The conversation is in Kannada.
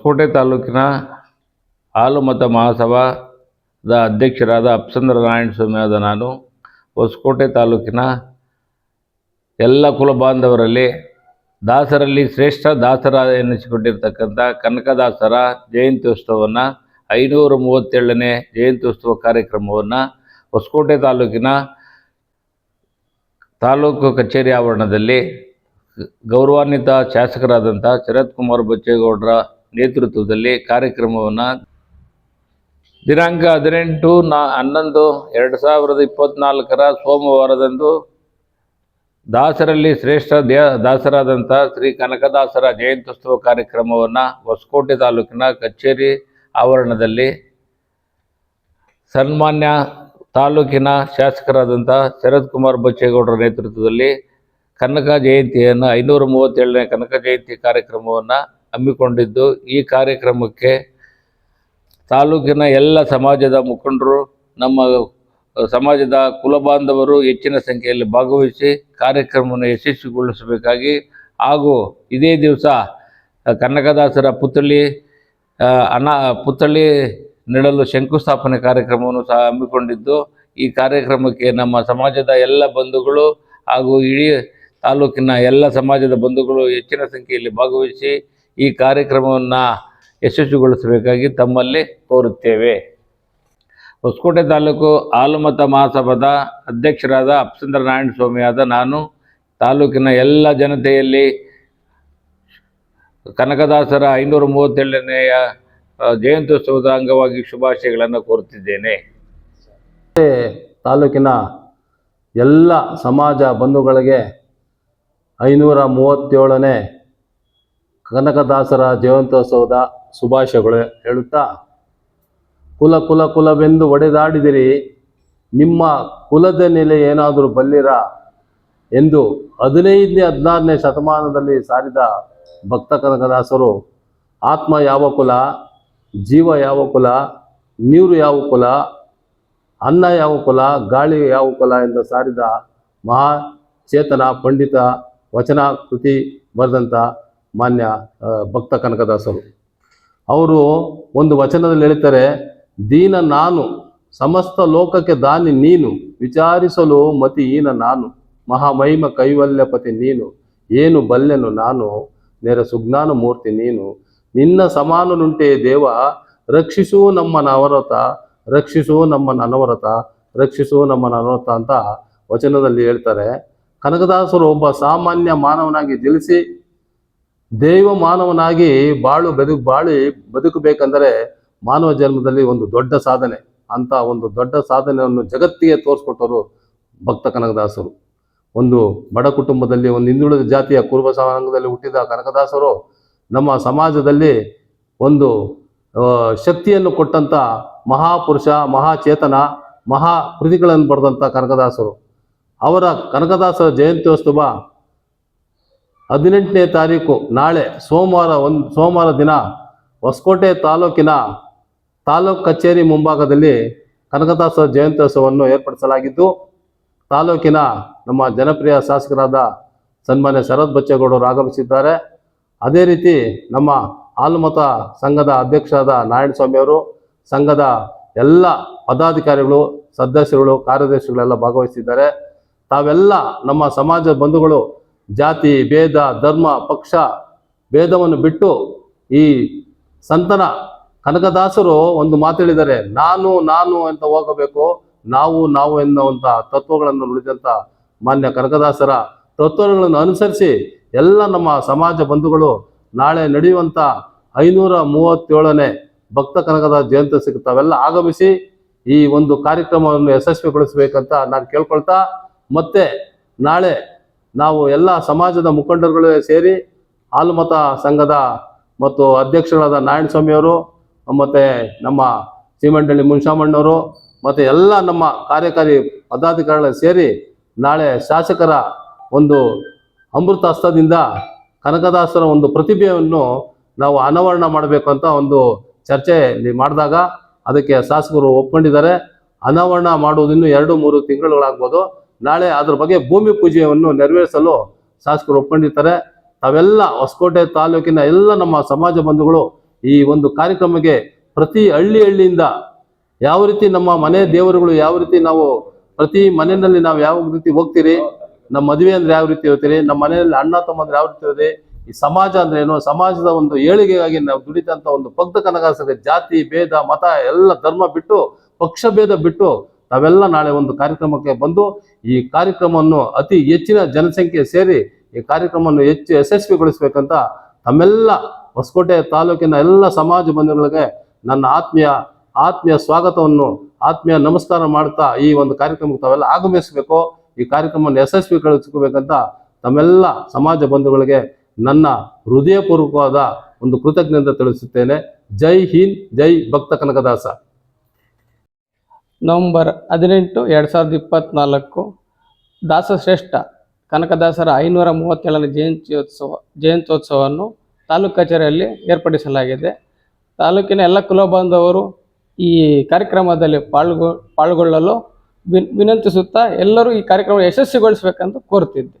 ಕೋಟೆ ತಾಲೂಕಿನ ಹಾಲುಮತ ಮಹಾಸಭಾದ ಅಧ್ಯಕ್ಷರಾದ ಅಪ್ಸಂದ್ರ ನಾರಾಯಣ ಸ್ವಾಮಿ ಆದ ನಾನು. ಹೊಸಕೋಟೆ ತಾಲೂಕಿನ ಎಲ್ಲ ಕುಲ ಬಾಂಧವರಲ್ಲಿ ದಾಸರಲ್ಲಿ ಶ್ರೇಷ್ಠ ದಾಸರ ಎನ್ನಿಸಿಕೊಂಡಿರ್ತಕ್ಕಂಥ ಕನಕದಾಸರ ಜಯಂತ್ಯೋತ್ಸವವನ್ನು, ಐನೂರ ಮೂವತ್ತೇಳನೇ ಜಯಂತ್ಯೋತ್ಸವ ಕಾರ್ಯಕ್ರಮವನ್ನು ಹೊಸಕೋಟೆ ತಾಲೂಕಿನ ತಾಲೂಕು ಕಚೇರಿ ಆವರಣದಲ್ಲಿ ಗೌರವಾನ್ವಿತ ಶಾಸಕರಾದಂಥ ಶರತ್ ಕುಮಾರ್ ಬಚ್ಚೇಗೌಡರ ನೇತೃತ್ವದಲ್ಲಿ ಕಾರ್ಯಕ್ರಮವನ್ನು ದಿನಾಂಕ ಹದಿನೆಂಟು ನಾ ಹನ್ನೊಂದು ಎರಡು ಸಾವಿರದ ಇಪ್ಪತ್ನಾಲ್ಕರ ಸೋಮವಾರದಂದು ದಾಸರಲ್ಲಿ ಶ್ರೇಷ್ಠ ದೇ ದಾಸರಾದಂಥ ಶ್ರೀ ಕನಕದಾಸರ ಜಯಂತ್ಯುತ್ಸವ ಕಾರ್ಯಕ್ರಮವನ್ನು ಹೊಸಕೋಟೆ ತಾಲೂಕಿನ ಕಚೇರಿ ಆವರಣದಲ್ಲಿ ಸನ್ಮಾನ್ಯ ತಾಲೂಕಿನ ಶಾಸಕರಾದಂಥ ಶರತ್ ಕುಮಾರ್ ಬಚ್ಚೇಗೌಡರ ನೇತೃತ್ವದಲ್ಲಿ ಕನಕ ಜಯಂತಿಯನ್ನು ಐನೂರ ಮೂವತ್ತೇಳನೇ ಕನಕ ಜಯಂತಿ ಕಾರ್ಯಕ್ರಮವನ್ನು ಹಮ್ಮಿಕೊಂಡಿದ್ದು. ಈ ಕಾರ್ಯಕ್ರಮಕ್ಕೆ ತಾಲೂಕಿನ ಎಲ್ಲ ಸಮಾಜದ ಮುಖಂಡರು, ನಮ್ಮ ಸಮಾಜದ ಕುಲಬಾಂಧವರು ಹೆಚ್ಚಿನ ಸಂಖ್ಯೆಯಲ್ಲಿ ಭಾಗವಹಿಸಿ ಕಾರ್ಯಕ್ರಮವನ್ನು ಯಶಸ್ವಿಗೊಳಿಸಬೇಕಾಗಿ ಹಾಗೂ ಇದೇ ದಿವಸ ಕನಕದಾಸರ ಪುತ್ಥಳಿ ಅನಾ, ಪುತ್ಥಳಿ ನೀಡಲು ಶಂಕುಸ್ಥಾಪನೆ ಕಾರ್ಯಕ್ರಮವನ್ನು ಸಹ ಹಮ್ಮಿಕೊಂಡಿದ್ದು. ಈ ಕಾರ್ಯಕ್ರಮಕ್ಕೆ ನಮ್ಮ ಸಮಾಜದ ಎಲ್ಲ ಬಂಧುಗಳು ಹಾಗೂ ಇಡೀ ತಾಲೂಕಿನ ಎಲ್ಲ ಸಮಾಜದ ಬಂಧುಗಳು ಹೆಚ್ಚಿನ ಸಂಖ್ಯೆಯಲ್ಲಿ ಭಾಗವಹಿಸಿ ಈ ಕಾರ್ಯಕ್ರಮವನ್ನು ಯಶಸ್ವಿಗೊಳಿಸಬೇಕಾಗಿ ತಮ್ಮಲ್ಲಿ ಕೋರುತ್ತೇವೆ. ಹೊಸಕೋಟೆ ತಾಲೂಕು ಆಲುಮತ ಮಹಾಸಭಾದ ಅಧ್ಯಕ್ಷರಾದ ಅಪ್ಸಂದ್ರ ನಾರಾಯಣ ಸ್ವಾಮಿಯಾದ ನಾನು, ತಾಲೂಕಿನ ಎಲ್ಲ ಜನತೆಯಲ್ಲಿ ಕನಕದಾಸರ ಐನೂರ ಮೂವತ್ತೇಳನೆಯ ಜಯಂತ್ಯೋತ್ಸವದ ಅಂಗವಾಗಿ ಶುಭಾಶಯಗಳನ್ನು ಕೋರುತ್ತಿದ್ದೇನೆ. ತಾಲೂಕಿನ ಎಲ್ಲ ಸಮಾಜ ಬಂಧುಗಳಿಗೆ ಐನೂರ ಮೂವತ್ತೇಳನೇ ಕನಕದಾಸರ ಜಯಂತ್ಯೋತ್ಸವದ ಶುಭಾಶಯಗಳು ಹೇಳುತ್ತಾ, ಕುಲ ಕುಲ, ಕುಲವೆಂದು ಒಡೆದಾಡಿದಿರಿ. ನಿಮ್ಮ ಕುಲದ ನೆಲೆ ಏನಾದರೂ ಬಲ್ಲಿರ? ಎಂದು ಹದಿನೈದನೇ, ಹದಿನಾರನೇ ಶತಮಾನದಲ್ಲಿ ಸಾರಿದ ಭಕ್ತ ಕನಕದಾಸರು, ಆತ್ಮ ಯಾವ ಕುಲ? ಜೀವ ಯಾವ ಕುಲ? ನೀರು ಯಾವ ಕುಲ? ಅನ್ನ ಯಾವ ಕುಲ? ಗಾಳಿ ಯಾವ ಕುಲ? ಎಂದು ಸಾರಿದ ಮಹಾ ಚೇತನ ಪಂಡಿತ ವಚನ ಕೃತಿ ಬರೆದಂಥ ಮಾನ್ಯ ಭಕ್ತ ಕನಕದಾಸರು. ಅವರು ಒಂದು ವಚನದಲ್ಲಿ ಹೇಳ್ತಾರೆ ದೀನ ನಾನು, ಸಮಸ್ತ ಲೋಕಕ್ಕೆ ದಾನಿ ನೀನು, ವಿಚಾರಿಸಲು ಮತಿ ಈನ ನಾನು, ಮಹಾಮಹಿಮ ಕೈವಲ್ಯಪತಿ ನೀನು, ಏನು ಬಲ್ಲೆನು ನಾನು, ನೇರ ಸುಜ್ಞಾನ ಮೂರ್ತಿ ನೀನು, ನಿನ್ನ ಸಮಾನನುಂಟೆ ದೇವ, ರಕ್ಷಿಸು ನಮ್ಮ ನವರತ ರಕ್ಷಿಸು ನಮ್ಮ ನನವರತ ರಕ್ಷಿಸು ನಮ್ಮ ಅನವರತ ಅಂತ ವಚನದಲ್ಲಿ ಹೇಳ್ತಾರೆ. ಕನಕದಾಸರು ಒಬ್ಬ ಸಾಮಾನ್ಯ ಮಾನವನಾಗಿ ಜನಿಸಿ ದೈವ ಮಾನವನಾಗಿ ಬಾಳು ಬದುಕು, ಬಾಳಿ ಬದುಕಬೇಕಂದರೆ ಮಾನವ ಜನ್ಮದಲ್ಲಿ ಒಂದು ದೊಡ್ಡ ಸಾಧನೆ. ಅಂತ ಒಂದು ದೊಡ್ಡ ಸಾಧನೆಯನ್ನು ಜಗತ್ತಿಗೆ ತೋರಿಸ್ಕೊಟ್ಟವರು ಭಕ್ತ ಕನಕದಾಸರು. ಒಂದು ಬಡ ಕುಟುಂಬದಲ್ಲಿ, ಒಂದು ಹಿಂದುಳಿದ ಜಾತಿಯ ಕುರುಬ ಸಮಾಜದಲ್ಲಿ ಹುಟ್ಟಿದ ಕನಕದಾಸರು ನಮ್ಮ ಸಮಾಜದಲ್ಲಿ ಒಂದು ಶಕ್ತಿಯನ್ನು ಕೊಟ್ಟಂಥ ಮಹಾಪುರುಷ, ಮಹಾಚೇತನ ಮಹಾ ಕೃತಿಗಳನ್ನು ಬರೆದಂಥ ಕನಕದಾಸರು. ಅವರ ಕನಕದಾಸರ ಜಯಂತ್ಯೋತ್ಸವ ಹದಿನೆಂಟನೇ ತಾರೀಕು, ನಾಳೆ ಸೋಮವಾರ ಒಂದು, ಸೋಮವಾರ ದಿನ ಹೊಸಕೋಟೆ ತಾಲೂಕಿನ ತಾಲೂಕು ಕಚೇರಿ ಮುಂಭಾಗದಲ್ಲಿ ಕನಕದಾಸ ಜಯಂತ್ಯೋತ್ಸವವನ್ನು ಏರ್ಪಡಿಸಲಾಗಿದ್ದು, ತಾಲೂಕಿನ ನಮ್ಮ ಜನಪ್ರಿಯ ಶಾಸಕರಾದ ಸನ್ಮಾನ್ಯ ಶರತ್ ಬಚ್ಚೇಗೌಡರು ಆಗಮಿಸಿದ್ದಾರೆ. ಅದೇ ರೀತಿ ನಮ್ಮ ಹಾಲುಮತ ಸಂಘದ ಅಧ್ಯಕ್ಷರಾದ ನಾರಾಯಣ ಸ್ವಾಮಿಯವರು ಸಂಘದ ಎಲ್ಲ ಪದಾಧಿಕಾರಿಗಳು, ಸದಸ್ಯರುಗಳು, ಕಾರ್ಯದರ್ಶಿಗಳೆಲ್ಲ ಭಾಗವಹಿಸಿದ್ದಾರೆ. ತಾವೆಲ್ಲ ನಮ್ಮ ಸಮಾಜ ಬಂಧುಗಳು ಜಾತಿ, ಭೇದ, ಧರ್ಮ, ಪಕ್ಷ, ಭೇದವನ್ನು ಬಿಟ್ಟು ಈ ಸಂತನ ಕನಕದಾಸರು ಒಂದು ಮಾತೇಳಿದ್ದಾರೆ, ನಾನು ನಾನು ಅಂತ ಹೋಗಬೇಕು? ನಾವು ನಾವು ಎನ್ನುವಂಥ ತತ್ವಗಳನ್ನು ನುಡಿದಂಥ ಮಾನ್ಯ ಕನಕದಾಸರ ತತ್ವಗಳನ್ನು ಅನುಸರಿಸಿ ಎಲ್ಲ ನಮ್ಮ ಸಮಾಜ ಬಂಧುಗಳು ನಾಳೆ ನಡೆಯುವಂಥ ಐನೂರ ಮೂವತ್ತೇಳನೇ ಭಕ್ತ ಕನಕದ ಜಯಂತಿ ಸಿಗುತ್ತಾವೆಲ್ಲ ಆಗಮಿಸಿ ಈ ಒಂದು ಕಾರ್ಯಕ್ರಮವನ್ನು ಯಶಸ್ವಿಗೊಳಿಸಬೇಕಂತ ನಾನು ಕೇಳ್ಕೊಳ್ತಾ ಮತ್ತೆ ನಾಳೆ ನಾವು ಎಲ್ಲ ಸಮಾಜದ ಮುಖಂಡರುಗಳು ಸೇರಿ ಹಾಲುಮತ ಸಂಘದ ಮತ್ತು ಅಧ್ಯಕ್ಷರಾದ ನಾರಾಯಣಸ್ವಾಮಿಯವರು ಮತ್ತು ನಮ್ಮ ಸೀಮಂಡಳ್ಳಿ ಮುನ್ಶಾಮಣ್ಣವರು ಮತ್ತು ಎಲ್ಲ ನಮ್ಮ ಕಾರ್ಯಕಾರಿ ಪದಾಧಿಕಾರಿಗಳು ಸೇರಿ ನಾಳೆ ಶಾಸಕರ ಒಂದು ಅಮೃತ ಹಸ್ತದಿಂದ ಕನಕದಾಸರ ಒಂದು ಪ್ರತಿಭೆಯನ್ನು ನಾವು ಅನಾವರಣ ಮಾಡಬೇಕು ಅಂತ ಒಂದು ಚರ್ಚೆ ಮಾಡಿದಾಗ ಅದಕ್ಕೆ ಶಾಸಕರು ಒಪ್ಕೊಂಡಿದ್ದಾರೆ. ಅನಾವರಣ ಮಾಡುವುದಿನ್ನೂ ಎರಡು ಮೂರು ತಿಂಗಳುಗಳಾಗ್ಬೋದು ನಾಳೆ ಅದ್ರ ಬಗ್ಗೆ ಭೂಮಿ ಪೂಜೆಯನ್ನು ನೆರವೇರಿಸಲು ಶಾಸಕರು ಒಪ್ಕೊಂಡಿರ್ತಾರೆ. ತಾವೆಲ್ಲ ಹೊಸಕೋಟೆ ತಾಲೂಕಿನ ಎಲ್ಲ ನಮ್ಮ ಸಮಾಜ ಬಂಧುಗಳು ಈ ಒಂದು ಕಾರ್ಯಕ್ರಮಕ್ಕೆ ಪ್ರತಿ ಹಳ್ಳಿ ಹಳ್ಳಿಯಿಂದ ಯಾವ ರೀತಿ ನಮ್ಮ ಮನೆ ದೇವರುಗಳು ಯಾವ ರೀತಿ ನಾವು ಪ್ರತಿ ಮನೆಯಲ್ಲಿ ನಾವು ಯಾವ ರೀತಿ ಹೋಗ್ತೀರಿ, ನಮ್ಮ ಮದುವೆ ಅಂದ್ರೆ ಯಾವ ರೀತಿ ಹೋಗ್ತೀರಿ ನಮ್ಮ ಮನೆಯಲ್ಲಿ ಅಣ್ಣ ತಮ್ಮ ಯಾವ ರೀತಿ ಹೋದ್ರಿ ಈ ಸಮಾಜ ಅಂದ್ರೆ ಏನು, ಸಮಾಜದ ಒಂದು ಏಳಿಗೆಗಾಗಿ ನಾವು ದುಡಿತಂತ ಒಂದು ಭಕ್ತ ಕನಗಾಸರಿಗೆ ಜಾತಿ, ಭೇದ, ಮತ ಎಲ್ಲ ಧರ್ಮ ಬಿಟ್ಟು ಪಕ್ಷ ಭೇದ ಬಿಟ್ಟು ನಾವೆಲ್ಲ ನಾಳೆ ಒಂದು ಕಾರ್ಯಕ್ರಮಕ್ಕೆ ಬಂದು ಈ ಕಾರ್ಯಕ್ರಮವನ್ನು ಅತಿ ಹೆಚ್ಚಿನ ಜನಸಂಖ್ಯೆ ಸೇರಿ ಈ ಕಾರ್ಯಕ್ರಮವನ್ನು ಹೆಚ್ಚು ಯಶಸ್ವಿಗೊಳಿಸಬೇಕಂತ ತಮ್ಮೆಲ್ಲ ಹೊಸಕೋಟೆ ತಾಲೂಕಿನ ಎಲ್ಲ ಸಮಾಜ ಬಂಧುಗಳಿಗೆ ನನ್ನ ಆತ್ಮೀಯ ಆತ್ಮೀಯ ಸ್ವಾಗತವನ್ನು, ಆತ್ಮೀಯ ನಮಸ್ಕಾರ ಮಾಡ್ತಾ ಈ ಒಂದು ಕಾರ್ಯಕ್ರಮಕ್ಕೆ ತಾವೆಲ್ಲ ಆಗಮಿಸಬೇಕು. ಈ ಕಾರ್ಯಕ್ರಮವನ್ನು ಯಶಸ್ವಿಗೊಳಿಸ್ಕೋಬೇಕಂತ ತಮ್ಮೆಲ್ಲ ಸಮಾಜ ಬಂಧುಗಳಿಗೆ ನನ್ನ ಹೃದಯಪೂರ್ವಕವಾದ ಒಂದು ಕೃತಜ್ಞತೆ ತಿಳಿಸುತ್ತೇನೆ. ಜೈ ಹಿಂದ್, ಜೈ ಭಕ್ತ ಕನಕದಾಸ. ನವಂಬರ್ ಹದಿನೆಂಟು ಎರಡು ಸಾವಿರದ ಇಪ್ಪತ್ತ್ನಾಲ್ಕು ದಾಸಶ್ರೇಷ್ಠ ಕನಕದಾಸರ ಐನೂರ ಮೂವತ್ತೇಳನೇ ಜಯಂತ್ಯೋತ್ಸವ, ಜಯಂತ್ಯೋತ್ಸವವನ್ನು ತಾಲೂಕು ಕಚೇರಿಯಲ್ಲಿ ಏರ್ಪಡಿಸಲಾಗಿದೆ. ತಾಲೂಕಿನ ಎಲ್ಲ ಕುಲಬಾಂಧವರು ಈ ಕಾರ್ಯಕ್ರಮದಲ್ಲಿ ಪಾಲ್ಗೊ ಪಾಲ್ಗೊಳ್ಳಲು ವಿನ್, ವಿನಂತಿಸುತ್ತಾ ಎಲ್ಲರೂ ಈ ಕಾರ್ಯಕ್ರಮ ಯಶಸ್ವಿಗೊಳಿಸಬೇಕೆಂದು ಕೋರ್ತಿದ್ದೆ